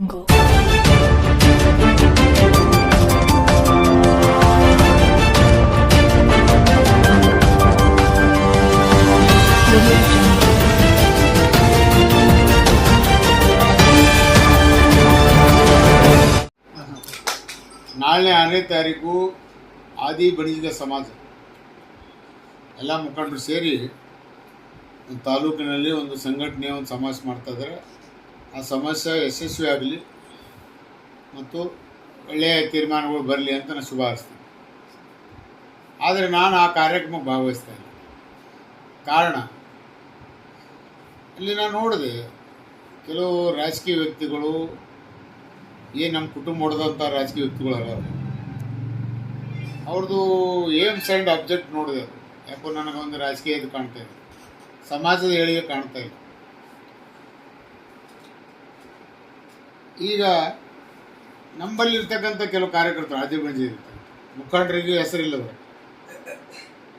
ನಾಳೆ ಆರನೇ ತಾರೀಕು ಆದಿ ಬಣಿಜಿಗ ಸಮಾಜ. ಎಲ್ಲ ಮುಖಂಡರು ಸೇರಿ ತಾಲೂಕಿನಲ್ಲಿ ಒಂದು ಸಂಘಟನೆ ಒಂದು ಸಮಾಜ ಮಾಡ್ತಾ ಇದ್ದಾರೆ. ಆ ಸಮಸ್ಯೆ ಯಶಸ್ವಿ ಆಗಲಿ ಮತ್ತು ಒಳ್ಳೆಯ ತೀರ್ಮಾನಗಳು ಬರಲಿ ಅಂತ ನಾನು ಶುಭ ಆದರೆ ನಾನು ಆ ಕಾರ್ಯಕ್ರಮ ಭಾಗವಹಿಸ್ತಾ ಇಲ್ಲ. ಕಾರಣ ಅಲ್ಲಿ ನಾನು ನೋಡಿದೆ, ಕೆಲವು ರಾಜಕೀಯ ವ್ಯಕ್ತಿಗಳು ಏನು ನಮ್ಮ ಕುಟುಂಬ ಹೊಡೆದಂಥ ರಾಜಕೀಯ ವ್ಯಕ್ತಿಗಳು ಅಲ್ಲ ಅವ್ರದ್ದು ಏಮ್ಸ್ ಆ್ಯಂಡ್ ಅಬ್ಜೆಕ್ಟ್ ನೋಡಿದೆ ಯಾಕೋ ನನಗೊಂದು ರಾಜಕೀಯ ಇದು ಕಾಣ್ತಾ ಇದೆ ಸಮಾಜದ ಏಳಿಗೆ ಕಾಣ್ತಾ ಇಲ್ಲ. ಈಗ ನಮ್ಮಲ್ಲಿರ್ತಕ್ಕಂಥ ಕೆಲವು ಕಾರ್ಯಕರ್ತರು ಆದಿಬಂಜಿ ಇರ್ತಾರೆ. ಮುಖಂಡರಿಗೆ ಹೆಸರಿಲ್ಲವರು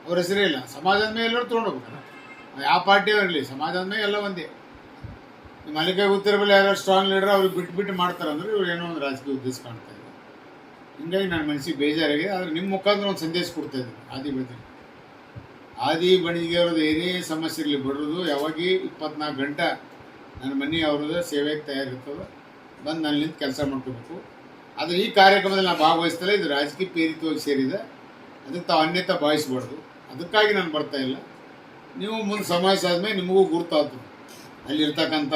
ಅವ್ರ ಹೆಸರೇ ಇಲ್ಲ. ಸಮಾಜದ ಮೇಲೆ ಎಲ್ಲರೂ ತೊಗೊಂಡೋಗ್ಬೇಕಲ್ಲ ಯಾವ ಪಾರ್ಟಿ ಇರಲಿ, ಸಮಾಜದ ಮೇಲೆ ಎಲ್ಲ ಒಂದೇ. ಮಲ್ಲಿಕೆ ಗೊತ್ತಿರ ಮೇಲೆ ಯಾರು ಸ್ಟ್ರಾಂಗ್ ಲೀಡರ್ ಅವ್ರಿಗೆ ಬಿಟ್ಟು ಬಿಟ್ಟು ಮಾಡ್ತಾರೆ ಅಂದ್ರೆ ಇವ್ರು ಏನೋ ಒಂದು ರಾಜಕೀಯ ಉದ್ದೇಶ ಕಾಣ್ತಾ ಇದ್ದಾರೆ ಹಿಂಗಾಗಿ ನನ್ನ ಮನಸ್ಸಿಗೆ ಬೇಜಾರಾಗಿದೆ, ಆದರೆ ನಿಮ್ಮ ಮುಖಾಂತರ ಒಂದು ಸಂದೇಶ ಕೊಡ್ತಾ ಇದ್ದೀನಿ. ಆದಿ ಬಣಿ ಆದಿ ಬಣಿಗೆ ಅವ್ರದ್ದು ಏನೇ ಸಮಸ್ಯೆ ಇರಲಿ ಬರೋದು ಯಾವಾಗ ಇಪ್ಪತ್ನಾಲ್ಕು ಗಂಟೆ ನನ್ನ ಮನೆ ಅವ್ರದ್ದು ಸೇವೆಗೆ ತಯಾರಿರ್ತದೆ. ಬಂದು ನಾನು ನಿಂತು ಕೆಲಸ ಮಾಡ್ಕೋಬೇಕು. ಆದರೆ ಈ ಕಾರ್ಯಕ್ರಮದಲ್ಲಿ ನಾನು ಭಾಗವಹಿಸ್ತಲೇ ಇದು ರಾಜಕೀಯ ಪ್ರೇರಿತವಾಗಿ ಸೇರಿದೆ. ಅದಕ್ಕೆ ತಾವು ಅನ್ಯತ ಭಾವಿಸ್ಬಾರ್ದು. ಅದಕ್ಕಾಗಿ ನಾನು ಬರ್ತಾ ಇಲ್ಲ. ನೀವು ಮುಂದೆ ಸಮಾವೇಶ ಆದಮೇಲೆ ನಿಮಗೂ ಗುರ್ತಾಗ್ತದೆ. ಅಲ್ಲಿರ್ತಕ್ಕಂಥ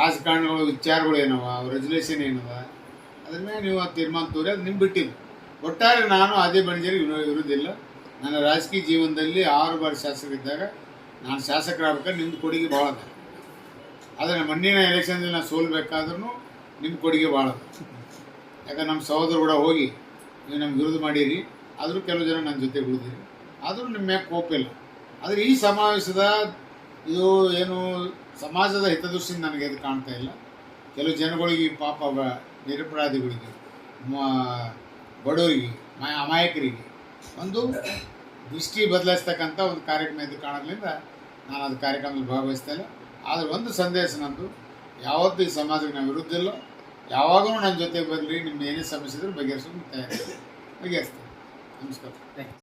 ರಾಜಕಾರಣಿಗಳ, ವಿಚಾರಗಳು ಏನವ ರೆಜುಲೇಷನ್ ಏನದ, ಅದ್ರ ಮೇಲೆ ನೀವು ತೀರ್ಮಾನ ತೋರಿ, ಅದು ನಿಮ್ಗೆ ಬಿಟ್ಟಿದ್ದು. ಒಟ್ಟಾರೆ ನಾನು ಅದೇ ಬಣಿಜರಿಗೆ ಇರುವುದಿಲ್ಲ ನನ್ನ ರಾಜಕೀಯ ಜೀವನದಲ್ಲಿ ಆರು ಬಾರಿ ಶಾಸಕರಿದ್ದಾಗ ನಾನು ಶಾಸಕರಾಗಬೇಕಾದ್ರೆ ನಿಮ್ಮ ಕೊಡುಗೆ ಭಾಳ ಅದ. ಆದರೆ ಮಣ್ಣಿನ ಎಲೆಕ್ಷನ್ದಲ್ಲಿ ನಾನು ಸೋಲ್ಬೇಕಾದ್ರೂ ನಿಮ್ಮ ಕೊಡುಗೆ ಭಾಳ. ಯಾಕಂದ್ರೆ ನಮ್ಮ ಸಹೋದರ ಕೂಡ ಹೋಗಿ, ನೀವು ನಮ್ಗೆ ವಿರೋಧ ಮಾಡೀರಿ, ಆದರೂ ಕೆಲವು ಜನ ನನ್ನ ಜೊತೆ ಉಳಿದಿರಿ. ಆದರೂ ನಿಮ್ಮ ಮ್ಯಾಗ ಕೋಪಿಲ್ಲ ಆದರೆ ಈ ಸಮಾವೇಶದ ಇದು ಏನು ಸಮಾಜದ ಹಿತದೃಷ್ಟಿಯಿಂದ ನನಗೆ ಅದು ಕಾಣ್ತಾ ಇಲ್ಲ. ಕೆಲವು ಜನಗಳಿಗೆ ಪಾಪ ನಿರಪರಾಧಿಗಳಿಗೆ ಬಡವರಿಗೆ ಅಮಾಯಕರಿಗೆ ಒಂದು ದೃಷ್ಟಿ ಬದಲಾಯಿಸ್ತಕ್ಕಂಥ ಒಂದು ಕಾರ್ಯಕ್ರಮ ಇದು ಕಾಣೋದ್ರಿಂದ ನಾನು ಅದು ಕಾರ್ಯಕ್ರಮದಲ್ಲಿ ಭಾಗವಹಿಸ್ತಾ ಇಲ್ಲ. ಆದರೆ ಒಂದು ಸಂದೇಶ ನಂದು, ಯಾವತ್ತೂ ಈ ಸಮಾಜಕ್ಕೆ ನಾವು ವಿರುದ್ಧ ಇಲ್ಲ. ಯಾವಾಗಲೂ ನನ್ನ ಜೊತೆ ಬರಲಿ ನಿಮ್ಮ ಏನೇ ಸಮಸ್ಯೆ ಇದ್ರೂ ಬಗೆಹರಿಸೋದು ತಯಾರಿ ಬಗೆಹರಿಸ್ತೀನಿ. ನಮಸ್ಕಾರ.